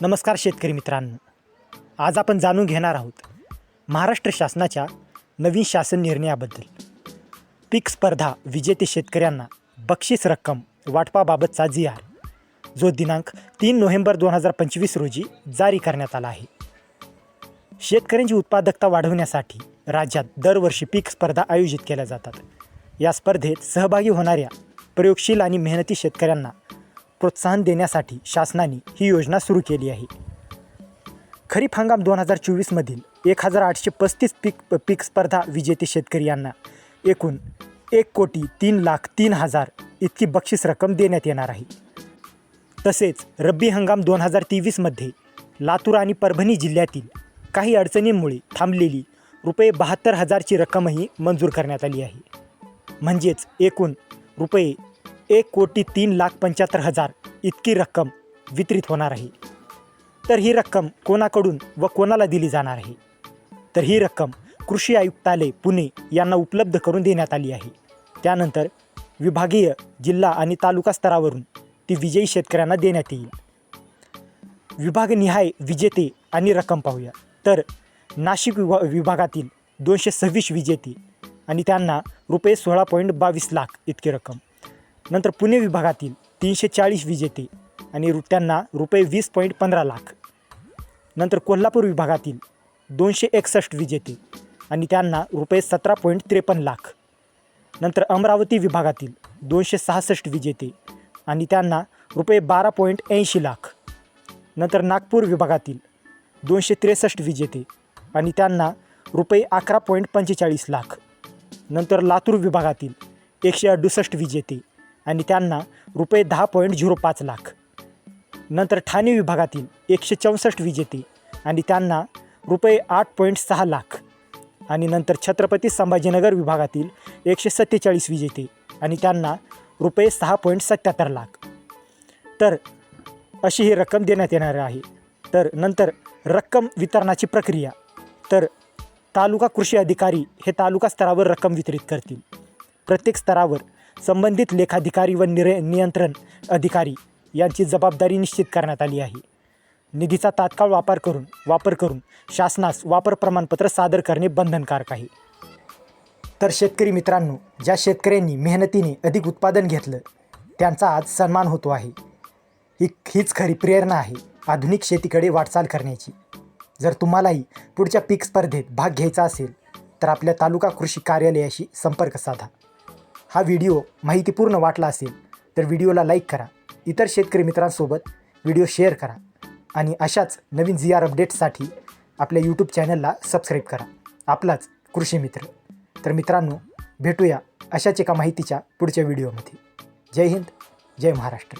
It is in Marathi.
नमस्कार शेतकरी मित्रांनो. आज आपण जाणून घेणार आहोत महाराष्ट्र शासनाच्या नवीन शासन निर्णयाबद्दल. पीक स्पर्धा विजेते शेतकऱ्यांना बक्षीस रक्कम वाटपाबाबतचा जी आर जो दिनांक तीन नोव्हेंबर दोन हजार पंचवीस रोजी जारी करण्यात आला आहे. शेतकऱ्यांची उत्पादकता वाढवण्यासाठी राज्यात दरवर्षी पीक स्पर्धा आयोजित केल्या जातात. या स्पर्धेत सहभागी होणाऱ्या प्रयोगशील आणि मेहनती शेतकऱ्यांना प्रोत्साहन देण्यासाठी शासनाने ही योजना सुरू केली आहे. खरीप हंगाम दोन हजार चोवीसमधील एक हजार आठशे पस्तीस पीक पीक स्पर्धा विजेते शेतकरी यांना एकूण एक कोटी तीन लाख तीन हजार इतकी बक्षीस रक्कम देण्यात येणार आहे. तसेच रब्बी हंगाम दोन हजार तेवीसमध्ये लातूर आणि परभणी जिल्ह्यातील काही अडचणींमुळे थांबलेली रुपये बहात्तर हजारची रक्कमही मंजूर करण्यात आली आहे. म्हणजेच एकूण रुपये एक कोटी तीन लाख पंच्याहत्तर हजार इतकी रक्कम वितरित होणार आहे. तर ही रक्कम कोणाकडून व कोणाला दिली जाणार आहे? तर ही रक्कम कृषी आयुक्तालय पुणे यांना उपलब्ध करून देण्यात आली आहे. त्यानंतर विभागीय जिल्हा आणि तालुका स्तरावरून ती विजयी शेतकऱ्यांना देण्यात येईल. विभागनिहाय विजेते आणि रक्कम पाहूया. तर नाशिक विभा विभागातील दोनशे सव्वीस विजेते आणि त्यांना रुपये सोळा पॉईंट बावीस लाख इतकी रक्कम. नंतर पुणे विभागातील तीनशे चाळीस विजेते आणि रु त्यांना रुपये वीस पॉईंट पंधरा लाख. नंतर कोल्हापूर विभागातील दोनशे एकसष्ट विजेते आणि त्यांना रुपये सतरा पॉईंट त्रेपन्न लाख. नंतर अमरावती विभागातील दोनशे सहासष्ट विजेते आणि त्यांना रुपये बारा पॉईंट ऐंशी लाख. नंतर नागपूर विभागातील दोनशे त्रेसष्ट विजेते आणि त्यांना रुपये अकरा पॉईंट पंचेचाळीस लाख. नंतर लातूर विभागातील एकशे अडुसष्ट विजेते आणि त्यांना रुपये दहा पॉईंट झिरो पाच लाख. नंतर ठाणे विभागातील एकशे चौसष्ट विजेते आणि त्यांना रुपये आठ पॉईंट सहा लाख. आणि नंतर छत्रपती संभाजीनगर विभागातील एकशे सत्तेचाळीस विजेते आणि त्यांना रुपये सहा पॉईंट सत्याहत्तर लाख. तर अशी ही रक्कम देण्यात येणार आहे. तर नंतर रक्कम वितरणाची प्रक्रिया. तर तालुका कृषी अधिकारी हे तालुका स्तरावर रक्कम वितरित करतील. प्रत्येक स्तरावर संबंधित लेखाधिकारी व निर नियंत्रण अधिकारी यांची जबाबदारी निश्चित करण्यात आली आहे. निधीचा तात्काळ वापर करून वापर करून शासनास वापर प्रमाणपत्र सादर करणे बंधनकारक आहे. तर शेतकरी मित्रांनो ज्या शेतकऱ्यांनी मेहनतीने अधिक उत्पादन घेतलं त्यांचा आज सन्मान होतो आहे. ही हीच खरी प्रेरणा आहे आधुनिक शेतीकडे वाटचाल करण्याची. जर तुम्हालाही पुढच्या पीक स्पर्धेत भाग घ्यायचा असेल तर आपल्या तालुका कृषी कार्यालयाशी संपर्क साधा. हा व्हिडिओ माहितीपूर्ण वाटला असेल तर व्हिडिओला लाईक करा. इतर शेतकरी मित्रांसोबत व्हिडिओ शेअर करा. आणि अशाच नवीन जी आर अपडेट्ससाठी आपल्या यूट्यूब चॅनलला सबस्क्राईब करा. आपलाच कृषी मित्र. तर मित्रांनो भेटूया अशाच एका माहितीच्या पुढच्या व्हिडिओमध्ये. जय हिंद जय महाराष्ट्र.